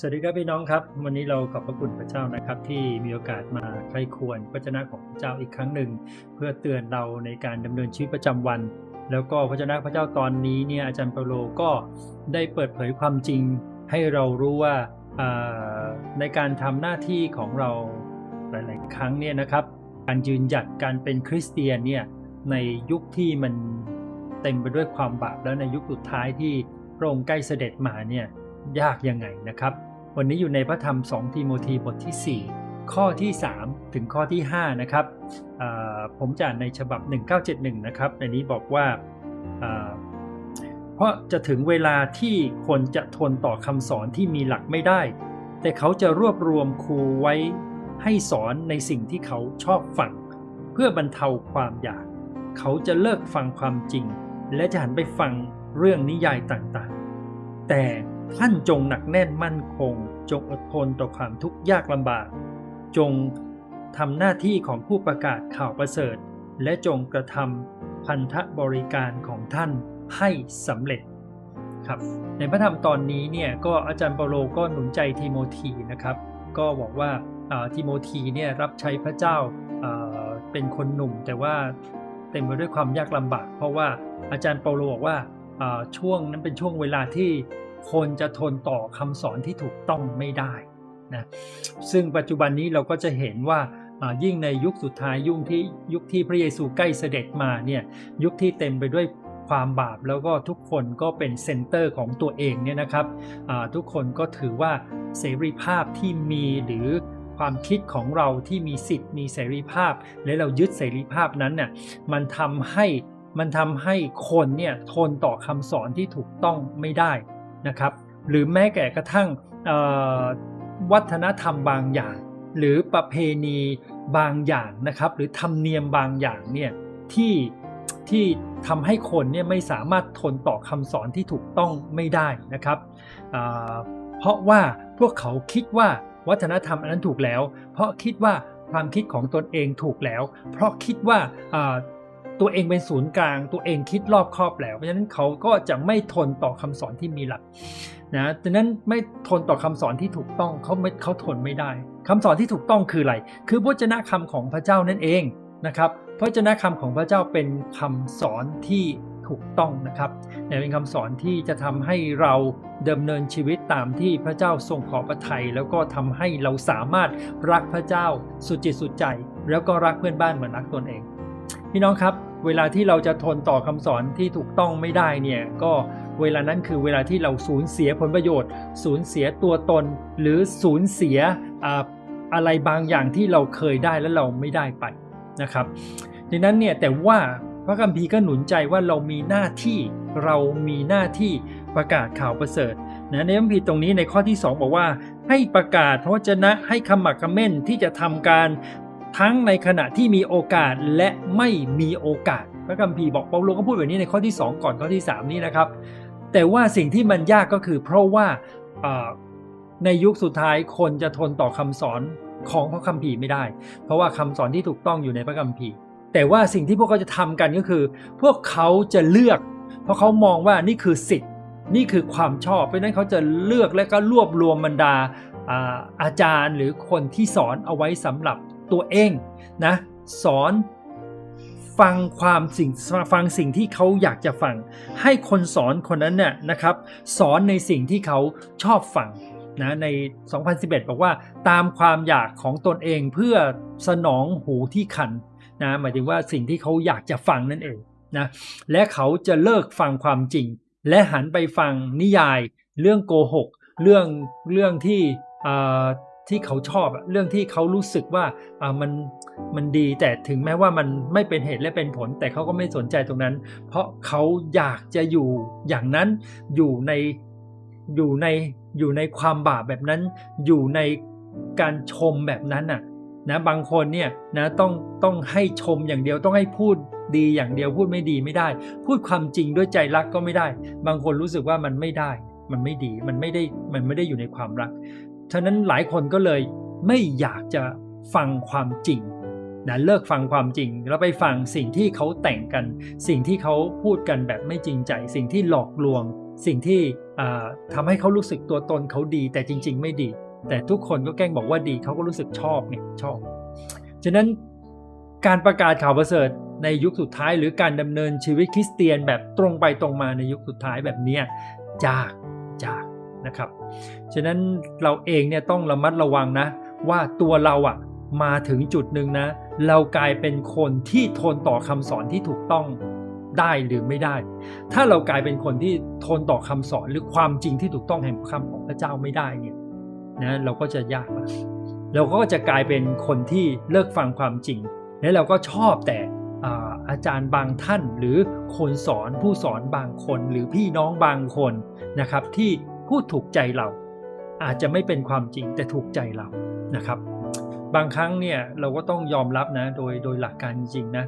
สวัสดีครับพี่น้องครับ วันนี้เราขอบพระคุณพระเจ้านะครับ ที่มีโอกาสมาใครควรพระเจ้าของพระเจ้าอีกครั้งหนึ่ง เพื่อเตือนเราในการดำเนินชีวิตประจำวัน แล้วก็พระเจ้าพระเจ้าตอนนี้เนี่ยอาจารย์เปาโลก็ได้เปิดเผยความจริง ให้เรารู้ว่าในการทำหน้าที่ของเราหลาย ๆ ครั้งเนี่ยนะครับ การยืนหยัดการเป็นคริสเตียนเนี่ยในยุคที่มันเต็มไปด้วยความบาปแล้วในยุคสุดท้ายที่พระองค์ใกล้เสด็จมาเนี่ย ยากยังไงนะครับ วันนี้อยู่ในพระธรรม 2 ทีโมธีบทที่ 4 ข้อที่ 3 ถึงข้อที่ 5 นะครับผมจะอ่านในฉบับ 1971 นะครับในนี้บอกว่าอ่าเพราะจะถึงเวลาที่คนจะทนต่อคำสอนที่มีหลักไม่ได้ แต่เขาจะรวบรวมครูไว้ให้สอนในสิ่งที่เขาชอบฟัง เพื่อบรรเทาความอยาก เขาจะเลิกฟังความจริง และจะหันไปฟังเรื่องนิยายต่างๆ แต่ ท่านจงหนักแน่นมั่นคง จงอดทนต่อความทุกข์ยากลำบาก จงทำหน้าที่ของผู้ประกาศข่าวประเสริฐ และจงกระทำพันธบริการของท่านให้สำเร็จครับในพระธรรมตอนนี้เนี่ยก็อาจารย์เปาโลก็หนุนใจทิโมธีนะครับ ก็บอกว่าทิโมธีเนี่ยรับใช้พระเจ้าเป็นคนหนุ่ม แต่ว่าเต็มไปด้วยความยากลำบาก เพราะว่าอาจารย์เปาโลบอกว่าช่วงนั้นเป็นช่วงเวลาที่ คนจะทนต่อคำสอนที่ถูกต้องไม่ได้นะซึ่งปัจจุบันนี้เราก็จะเห็นว่าอ่ายิ่งในยุคสุดท้ายยุคที่ยุคที่พระเยซูใกล้เสด็จมาเนี่ยยุคที่เต็มไปด้วยความบาปแล้วก็ทุกคนก็เป็นเซนเตอร์ของตัวเองเนี่ยนะครับอ่าทุกคนก็ถือว่าเสรีภาพที่มีหรือความคิดของเราที่มีสิทธิ์มีเสรีภาพ และเรายึดเสรีภาพนั้นเนี่ยมันทำให้มันทำให้คนเนี่ยทนต่อคำสอนที่ถูกต้องไม่ได้ นะครับ หรือแม้แต่กระทั่งวัฒนธรรมบางอย่าง หรือประเพณีบางอย่างนะครับ หรือธรรมเนียมบางอย่างเนี่ยที่ที่ทำให้คนเนี่ยไม่สามารถทนต่อคำสอนที่ถูกต้องไม่ได้นะครับ เพราะว่าพวกเขาคิดว่าวัฒนธรรมอันนั้นถูกแล้ว เพราะคิดว่าความคิดของตนเองถูกแล้ว เพราะคิดว่าอ่า ตัวเองเป็นศูนย์กลาง ตัวเองคิดรอบครอบแล้วเพราะฉะนั้นเขาก็จะไม่ทนต่อคำสอนที่มีหลักนะดังนั้นไม่ทนต่อคำสอนที่ถูกต้องเขาไม่เขาทนไม่ได้คำสอนที่ถูกต้องคืออะไร คือพระเจ้าคำของพระเจ้านั่นเองนะครับพระเจ้าคำของพระเจ้าเป็นคำสอนที่ถูกต้องนะครับแต่เป็นคำสอนที่จะทำให้เราดำเนินชีวิตตามที่พระเจ้าทรงขอพระทัยแล้วก็ทำให้เราสามารถรักพระเจ้าสุดจิตสุดใจ แล้วก็รักเพื่อนบ้านเหมือนรักตนเอง พี่น้องครับ เวลาที่เราจะทนต่อคำสอนที่ถูกต้องไม่ได้เนี่ยก็เวลานั้นคือเวลาที่เราสูญเสียผลประโยชน์ สูญเสียตัวตน หรือสูญเสียอะไรบางอย่างที่เราเคยได้แล้วเราไม่ได้ไปนะครับดังนั้นเนี่ยแต่ว่าพระคัมภีร์ก็หนุนใจว่าเรามีหน้าที่เรามีหน้าที่ประกาศข่าวประเสริฐนะในคัมภีร์ตรงนี้ในข้อที่ 2 บอกว่า ให้ประกาศพระวจนะให้คำหมักคำเม่นที่จะทำการ ทั้งในขณะที่มีโอกาสและไม่มีโอกาส พระคัมภีร์บอกเปาโลก็พูดแบบนี้ในข้อที่ 2 ก่อนข้อที่ 3 นี่นะครับ แต่ว่าสิ่งที่มันยากก็คือ เพราะว่าในยุคสุดท้ายคนจะทนต่อคำสอนของพระคัมภีร์ไม่ได้ เพราะว่าคำสอนที่ถูกต้องอยู่ในพระคัมภีร์ แต่ว่าสิ่งที่พวกเขาจะทำกันก็คือ พวกเขาจะเลือก เพราะเขามองว่านี่คือสิทธิ์นี่คือความชอบ เพราะนั้นเขาจะเลือกและก็รวบรวมบรรดาอาอาจารย์หรือคนที่สอนเอาไว้สำหรับ ตัวเองนะสอนฟังความสิ่งฟังสิ่งที่เขาอยากจะฟัง ให้คนสอนคนนั้นเนี่ยนะครับ สอนในสิ่งที่เขาชอบฟังนะใน 2011 บอกว่าตามความอยากของตนเองเพื่อสนองหูที่คันนะหมายถึงว่าสิ่งที่เขาอยากจะฟังนั่นเองนะและเขาจะเลิกฟังความจริง และหันไปฟังนิยาย เรื่องโกหก เรื่องเรื่องที่อ่า ที่เขาชอบเรื่องที่เขารู้สึกว่าอ่ามันมันดีแต่ถึงแม้ว่ามันไม่เป็นเหตุและเป็นผล แต่เขาก็ไม่สนใจตรงนั้น เพราะเขาอยากจะอยู่อย่างนั้นอยู่ในอยู่ในอยู่ในความบาปแบบนั้น อยู่ในการชมแบบนั้นน่ะนะบางคนเนี่ยนะต้องต้องให้ชมอย่างเดียวต้องให้พูดดีอย่างเดียวพูดไม่ดีไม่ได้ พูดความจริงด้วยใจรักก็ไม่ได้ บางคนรู้สึกว่ามันไม่ได้ มันไม่ดีมันไม่ได้มันไม่ได้อยู่ในความรัก ฉะนั้นหลายคนก็เลยไม่อยากจะฟังความจริงนะเลิกฟังความจริง แล้วไปฟังสิ่งที่เขาแต่งกัน สิ่งที่เขาพูดกันแบบไม่จริงใจ สิ่งที่หลอกลวง สิ่งที่อ่าทำให้เขารู้สึกตัวตนเขาดี แต่จริง ๆ ไม่ดี แต่ทุกคนก็แกล้งบอกว่าดีเขาก็รู้สึกชอบไงชอบฉะนั้นการประกาศข่าวประเสริฐในยุคสุดท้าย หรือการดำเนินชีวิตคริสเตียนแบบตรงไปตรงมาในยุคสุดท้ายแบบเนี้ยยากยาก นะครับ ฉะนั้นเราเองเนี่ยต้องระมัดระวังนะ ว่าตัวเราอะมาถึงจุดหนึ่งนะ เรากลายเป็นคนที่ทนต่อคำสอนที่ถูกต้องได้หรือไม่ได้ ถ้าเรากลายเป็นคนที่ทนต่อคำสอนหรือความจริงที่ถูกต้องแห่งคำของพระเจ้าไม่ได้เนี่ยนะเราก็จะยากมากเราก็จะกลายเป็นคนที่เลิกฟังความจริง และเราก็ชอบแต่อ่าอาจารย์บางท่านหรือคนสอนผู้สอนบางคนหรือพี่น้องบางคนนะครับที่ พูดถูกใจเรา อาจจะไม่เป็นความจริงแต่ถูกใจเรานะครับ บางครั้งเนี่ยเราก็ต้องยอมรับนะโดยโดยหลักการจริงนะ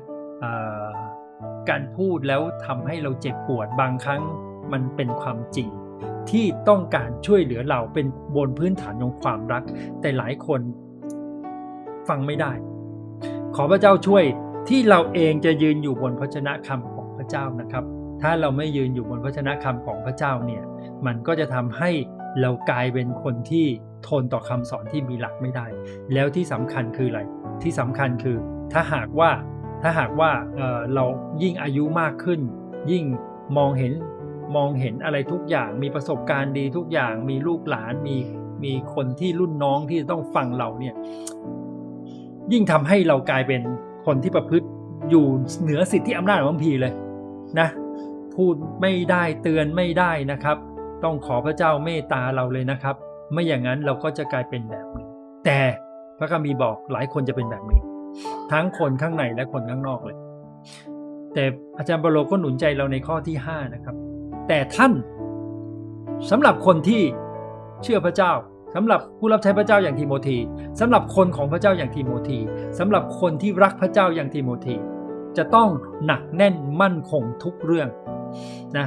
การพูดแล้วทำให้เราเจ็บปวดบางครั้งมันเป็นความจริง ที่ต้องการช่วยเหลือเราเป็นบนพื้นฐานของความรัก แต่หลายคนฟังไม่ได้ ขอพระเจ้าช่วยที่เราเองจะยืนอยู่บนพระชนะคำของพระเจ้านะครับ ถ้าเราไม่ยืนอยู่บนพระชนะคำของพระเจ้าเนี่ย มันก็จะทำให้เรากลายเป็นคนที่ทนต่อคำสอนที่มีหลักไม่ได้ แล้วที่สำคัญคืออะไร ที่สำคัญคือถ้าหากว่าถ้าหากว่าเเรายิ่งอายุมากขึ้น ยิ่งมองเห็นมองเห็นอะไรทุกอย่างมีประสบการณ์ดีทุกอย่างมีลูกหลานมีมีคนที่รุ่นน้องที่ต้องฟังเราเนี่ยยิ่งทำให้เรากลายเป็นคนที่ประพฤติอยู่เหนือสิทธิอำนาจของพระพีเลยนะ พูดไม่ได้เตือนไม่ได้นะครับ ต้องขอพระเจ้าเมตตาเราเลยนะครับ ไม่อย่างนั้นเราก็จะกลายเป็นแบบนี้ แต่พระคัมภีร์บอกหลายคนจะเป็นแบบนี้ ทั้งคนข้างในและคนข้างนอกเลย แต่อาจารย์บโลก็หนุนใจเราในข้อที่ 5 นะครับ แต่ท่านสำหรับคนที่เชื่อพระเจ้าสำหรับผู้รับใช้พระเจ้าอย่างทีโมธีสำหรับคนของพระเจ้าอย่างทีโมธีสำหรับคนที่รักพระเจ้าอย่างทีโมธีจะต้องหนักแน่นมั่นคงทุกเรื่องนะ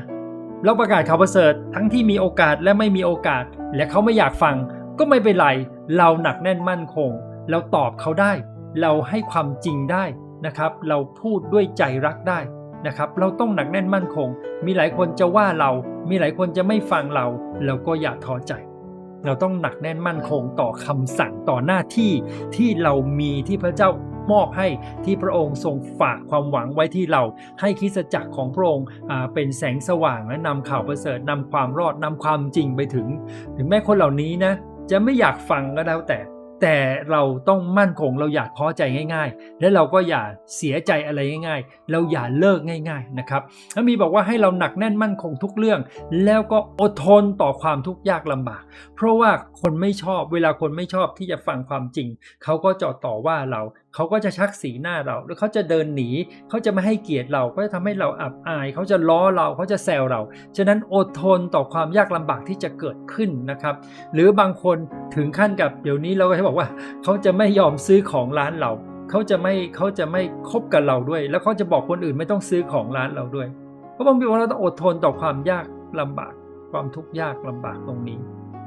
เราประกาศข่าวประเสริฐทั้งที่มีโอกาสและไม่มีโอกาส และเขาไม่อยากฟัง ก็ไม่เป็นไร เราหนักแน่นมั่นคง เราตอบเขาได้ เราให้ความจริงได้นะครับ เราพูดด้วยใจรักได้นะครับ เราต้องหนักแน่นมั่นคง มีหลายคนจะว่าเรา มีหลายคนจะไม่ฟังเรา เราก็อย่าท้อใจ เราต้องหนักแน่นมั่นคงต่อคำสั่งต่อหน้าที่ที่เรามีที่พระเจ้า มอบให้ที่พระองค์ทรงฝากความหวังไว้ที่เรา ให้คริสตจักรของพระองค์เป็นแสงสว่างและนำข่าวประเสริฐนำความรอดนำความจริงไปถึง ถึงแม้คนเหล่านี้นะจะไม่อยากฟังก็แล้วแต่แต่เราต้องมั่นคงเราอย่าท้อใจง่าย ๆ และเราก็อย่าเสียใจอะไรง่าย ๆ เราอย่าเลิกง่าย ๆนะครับพระมีบอกว่าให้เราหนักแน่นมั่นคงทุกเรื่อง แล้วก็อดทนต่อความทุกข์ยากลำบาก เพราะว่าคนไม่ชอบเวลาคนไม่ชอบที่จะฟังความจริง เขาก็จะต่อว่าเราเขาก็จะชักสีหน้าเรา แล้วเขาจะเดินหนี เขาจะไม่ให้เกียรติเรา ก็จะทำให้เราอับอาย เขาจะล้อเรา เขาจะแซวเรา ฉะนั้นอดทนต่อความยากลำบากที่จะเกิดขึ้นนะครับ หรือบางคนถึงขั้นกับเดี๋ยวนี้เราก็จะบอกว่า เขาจะไม่ยอมซื้อของร้านเรา เขาจะไม่เขาจะไม่คบกับเราด้วย แล้วเขาจะบอกคนอื่นไม่ต้องซื้อของร้านเราด้วย เพราะบางทีเราต้องอดทนต่อความยากลำบาก ความทุกข์ยากลำบากตรงนี้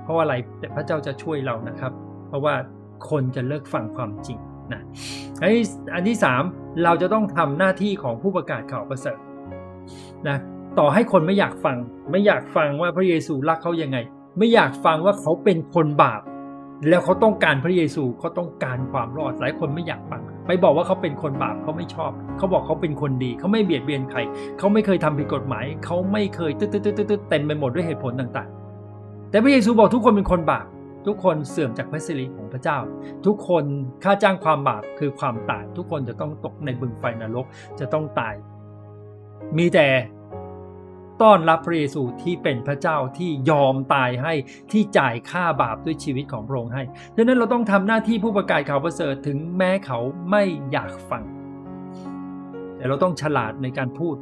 เพราะว่าอะไรแต่พระเจ้าจะช่วยเรานะครับ เพราะว่าคนจะเลิกฟังความจริง นะอันที่อันที่สามเราจะต้องทำหน้าที่ของผู้ประกาศข่าวประเสริฐนะต่อให้คนไม่อยากฟัง ไม่อยากฟังว่าพระเยซูรักเขายังไง ไม่อยากฟังว่าเขาเป็นคนบาป แล้วเขาต้องการพระเยซูเขาต้องการความรอดหลายคนไม่อยากฟัง ไปบอกว่าเขาเป็นคนบาปเขาไม่ชอบ เขาบอกเขาเป็นคนดี เขาไม่เบียดเบียนใคร เขาไม่เคยทำผิดกฎหมาย เขาไม่เคยตึ๊ดตึ๊ดตึ๊ดตึ๊ดเต็มไปหมดด้วยเหตุผลต่างๆ แต่พระเยซูบอกทุกคนเป็นคนบาป ทุกคนเสื่อมจากพระสิริของพระเจ้า ทุกคนค่าจ้างความบาปคือความตาย ทุกคนจะต้องตกในบึงไฟนรกจะต้องตาย มีแต่ต้อนรับพระเยซูที่เป็นพระเจ้าที่ยอมตายให้ที่จ่ายค่าบาปด้วยชีวิตของพระองค์ให้ดังนั้นเราต้องทำหน้าที่ผู้ประกาศข่าวประเสริฐถึงแม้เขาไม่อยากฟัง แต่เราต้องฉลาดในการพูด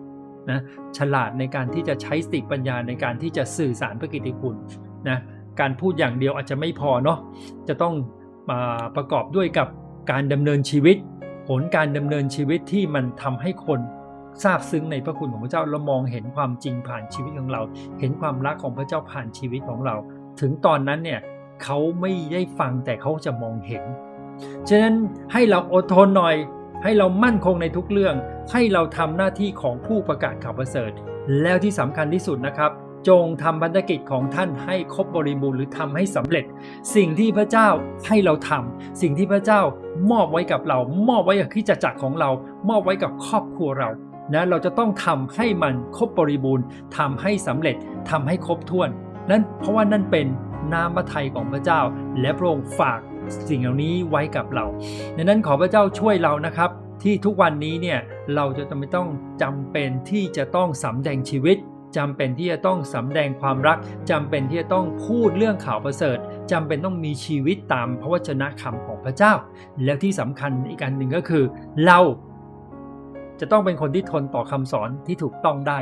นะฉลาดในการที่จะใช้สติปัญญาในการที่จะสื่อสารพระกิตติคุณนะ การพูดอย่างเดียวอาจจะไม่พอเนาะจะต้องมาประกอบด้วยกับการดำเนินชีวิต ผลการดำเนินชีวิตที่มันทำให้คนทราบซึ้งในพระคุณของพระเจ้าเรามองเห็นความจริงผ่านชีวิตของเรา เห็นความรักของพระเจ้าผ่านชีวิตของเรา ถึงตอนนั้นเนี่ยเขาไม่ได้ฟังแต่เขาจะมองเห็น ฉะนั้นให้เราอดทนหน่อย ให้เรามั่นคงในทุกเรื่อง ให้เราทำหน้าที่ของผู้ประกาศข่าวประเสริฐ แล้วที่สำคัญที่สุดนะครับ จงทำพันธกิจของท่านให้ครบบริบูรณ์หรือทำให้สำเร็จ สิ่งที่พระเจ้าให้เราทำสิ่งที่พระเจ้ามอบไว้กับเรา มอบไว้กับคริสตจักรของเรา มอบไว้กับครอบครัวเรานะเราจะต้องทำให้มันครบบริบูรณ์ทำให้สำเร็จทำให้ครบถ้วน นั้นเพราะว่านั่นเป็นน้ำพระทัยของพระเจ้า และพระองค์ฝากสิ่งเหล่านี้ไว้กับเราดังนั้นขอพระเจ้าช่วยเรานะครับ ที่ทุกวันนี้เนี่ยเราจะไม่ต้องจำเป็นที่จะต้องสำแดงชีวิต จำเป็นที่จะต้องสำแดงความรักจำเป็นที่จะต้องพูดเรื่องข่าวประเสริฐจำเป็นต้องมีชีวิตตามพระวจนะคำของพระเจ้า แล้วที่สำคัญอีกอันหนึ่งก็คือ เราจะต้องเป็นคนที่ทนต่อคำสอนที่ถูกต้องได้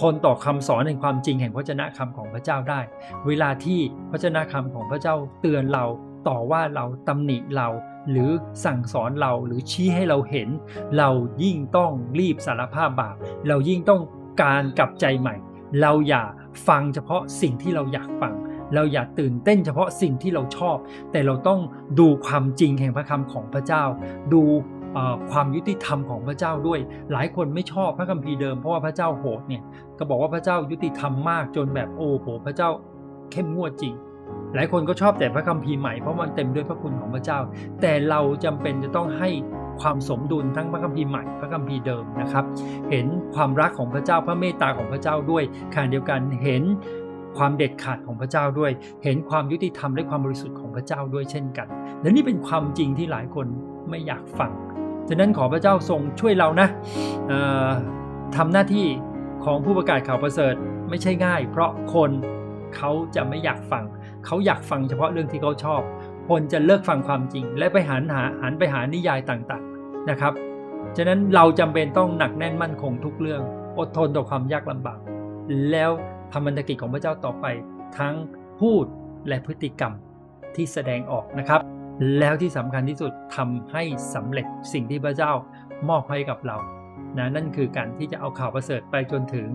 ทนต่อคำสอนแห่งความจริงแห่งพระวจนะคำของพระเจ้าได้ เวลาที่พระวจนะคำของพระเจ้าเตือนเราต่อว่าเราตำหนิเรา หรือสั่งสอนเราหรือชี้ให้เราเห็น เรายิ่งต้องรีบสารภาพบาป เรายิ่งต้องการกลับใจใหม่ เราอย่าฟังเฉพาะสิ่งที่เราอยากฟัง เราอย่าตื่นเต้นเฉพาะสิ่งที่เราชอบ แต่เราต้องดูความจริงแห่งพระคำของพระเจ้า ดูความยุติธรรมของพระเจ้าด้วย หลายคนไม่ชอบพระคัมภีร์เดิมเพราะว่าพระเจ้าโหดเนี่ยก็บอกว่าพระเจ้ายุติธรรมมากจนแบบโอ้โหพระเจ้าเข้มงวดจริง หลายคนก็ชอบแต่พระคัมภีร์ใหม่เพราะมันเต็มด้วยพระคุณของพระเจ้า แต่เราจำเป็นจะต้องให้ ความสมดุลทั้งพระคัมภีร์ใหม่พระคัมภีร์เดิมนะครับ เห็นความรักของพระเจ้าพระเมตตาของพระเจ้าด้วยขณะเดียวกันเห็นความเด็ดขาดของพระเจ้าด้วย เห็นความยุติธรรมและความบริสุทธิ์ของพระเจ้าด้วยเช่นกัน และนี่เป็นความจริงที่หลายคนไม่อยากฟังฉะนั้นขอพระเจ้าทรงช่วยเรานะเอ่อทำหน้าที่ของผู้ประกาศข่าวประเสริฐไม่ใช่ง่าย เพราะคนเขาจะไม่อยากฟัง เขาอยากฟังเฉพาะเรื่องที่เขาชอบ คนจะเลิกฟังความจริง และไปหันหาหันไปหานิยายต่าง นะครับ ฉะนั้นเราจำเป็นต้องหนักแน่นมั่นคงทุกเรื่อง อดทนต่อความยากลำบาก แล้วทำบันธกิจของพระเจ้าต่อไป ทั้งพูดและพฤติกรรมที่แสดงออกนะครับ แล้วที่สำคัญที่สุดทำให้สำเร็จสิ่งที่พระเจ้ามอบให้กับเรานะนั่นคือการที่จะเอาข่าวประเสริฐไปจนถึง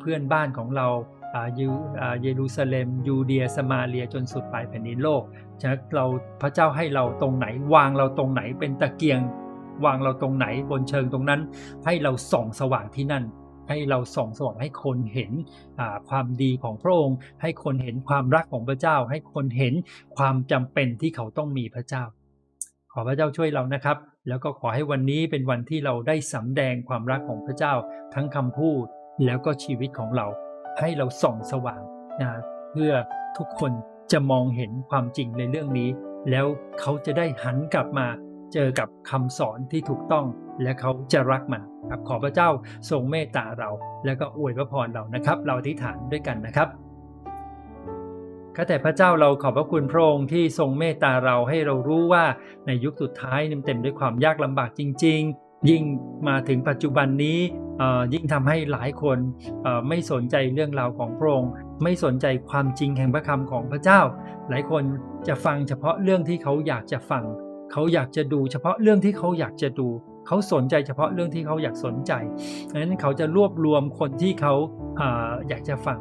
เพื่อนบ้านของเราอ่ายูอ่าเยรูซาเล็มยูเดียสมาเรียจนสุดปลายแผ่นดินโลกฉะนั้นเราพระเจ้าให้เราตรงไหนวางเราตรงไหนเป็นตะเกียง วางเราตรงไหนบนเชิงตรงนั้น ให้เราส่องสว่างที่นั่น ให้เราส่องสว่างให้คนเห็นความดีของพระองค์ ให้คนเห็นความรักของพระเจ้า ให้คนเห็นความจำเป็นที่เขาต้องมีพระเจ้า ขอพระเจ้าช่วยเรานะครับ แล้วก็ขอให้วันนี้เป็นวันที่เราได้สำแดงความรักของพระเจ้า ทั้งคำพูดแล้วก็ชีวิตของเรา ให้เราส่องสว่างนะเพื่อทุกคนจะมองเห็นความจริงในเรื่องนี้ แล้วเขาจะได้หันกลับมา เจอกับคำสอนที่ถูกต้องและเขาจะรักมันครับขอพระเจ้าทรงเมตตาเรา แล้วก็อวยพระพรเรานะครับ เราอธิษฐานด้วยกันนะครับข้าแต่พระเจ้าเราขอบพระคุณพระองค์ที่ทรงเมตตาเราให้เรารู้ว่าในยุคสุดท้ายนี่มเต็มด้วยความยากลำบากจริง ๆ ยิ่งมาถึงปัจจุบันนี้ยิ่งทำให้หลายคนไม่สนใจเรื่องราวของพระองค์ ไม่สนใจความจริงแห่งพระคำของพระเจ้า หลายคนจะฟังเฉพาะเรื่องที่เขาอยากจะฟัง เขาอยากจะดูเฉพาะเรื่องที่เขาอยากจะดู เขาสนใจเฉพาะเรื่องที่เขาอยากสนใจดังนั้นเขาจะรวบรวมคนที่เขาอยากจะฟัง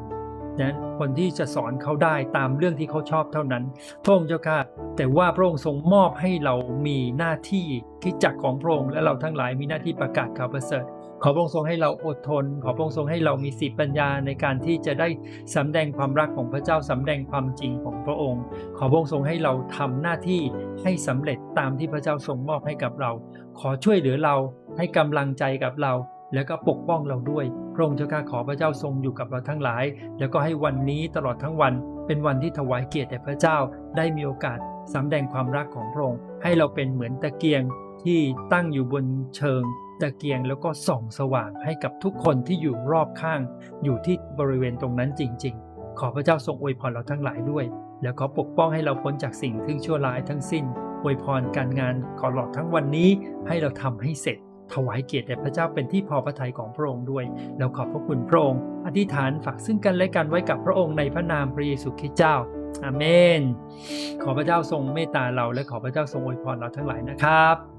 นั้นคนที่จะสอนเขาได้ตามเรื่องที่เขาชอบเท่านั้นพระองค์เจ้าค่ะแต่ว่าพระองค์ทรงมอบให้เรามีหน้าที่คริดจักของพระองค์และเราทั้งหลายมีหน้าที่ประกาศข่าวประเสริฐ ขอพระองค์ทรงให้เราอดทน ขอพระองค์ทรงให้เรามีสติปัญญาในการที่จะได้สำแดงความรักของพระเจ้าสำแดงความจริงของพระองค์ ขอพระองค์ทรงให้เราทำหน้าที่ให้สำเร็จตามที่พระเจ้าทรงมอบให้กับเรา ขอช่วยเหลือเราให้กำลังใจกับเรา แล้วก็ปกป้องเราด้วย พระองค์เจ้าข้าขอพระเจ้าทรงอยู่กับเราทั้งหลาย แล้วก็ให้วันนี้ตลอดทั้งวัน เป็นวันที่ถวายเกียรติแด่พระเจ้าได้มีโอกาสสำแดงความรักของพระองค์ให้เราเป็นเหมือนตะเกียงที่ตั้งอยู่บนเชิง ตะเกียงแล้วก็ส่องสว่างให้กับทุกคนที่อยู่รอบข้าง อยู่ที่บริเวณตรงนั้นจริง ๆ ขอพระเจ้าทรงอวยพรเราทั้งหลายด้วย แล้วขอปกป้องให้เราพ้นจากสิ่งที่ชั่วร้ายทั้งสิ้นอวยพรการงานขอหลอดทั้งวันนี้ให้เราทำให้เสร็จ ถวายเกียรติแด่พระเจ้าเป็นที่พอพระทัยของพระองค์ด้วยแล้วขอบพระคุณพระองค์ อธิษฐานฝากซึ่งกันและกันไว้กับพระองค์ในพระนามพระเยซูคริสต์เจ้าอาเมน ขอพระเจ้าทรงเมตตาเราและขอพระเจ้าทรงอวยพรเราทั้งหลายนะครับ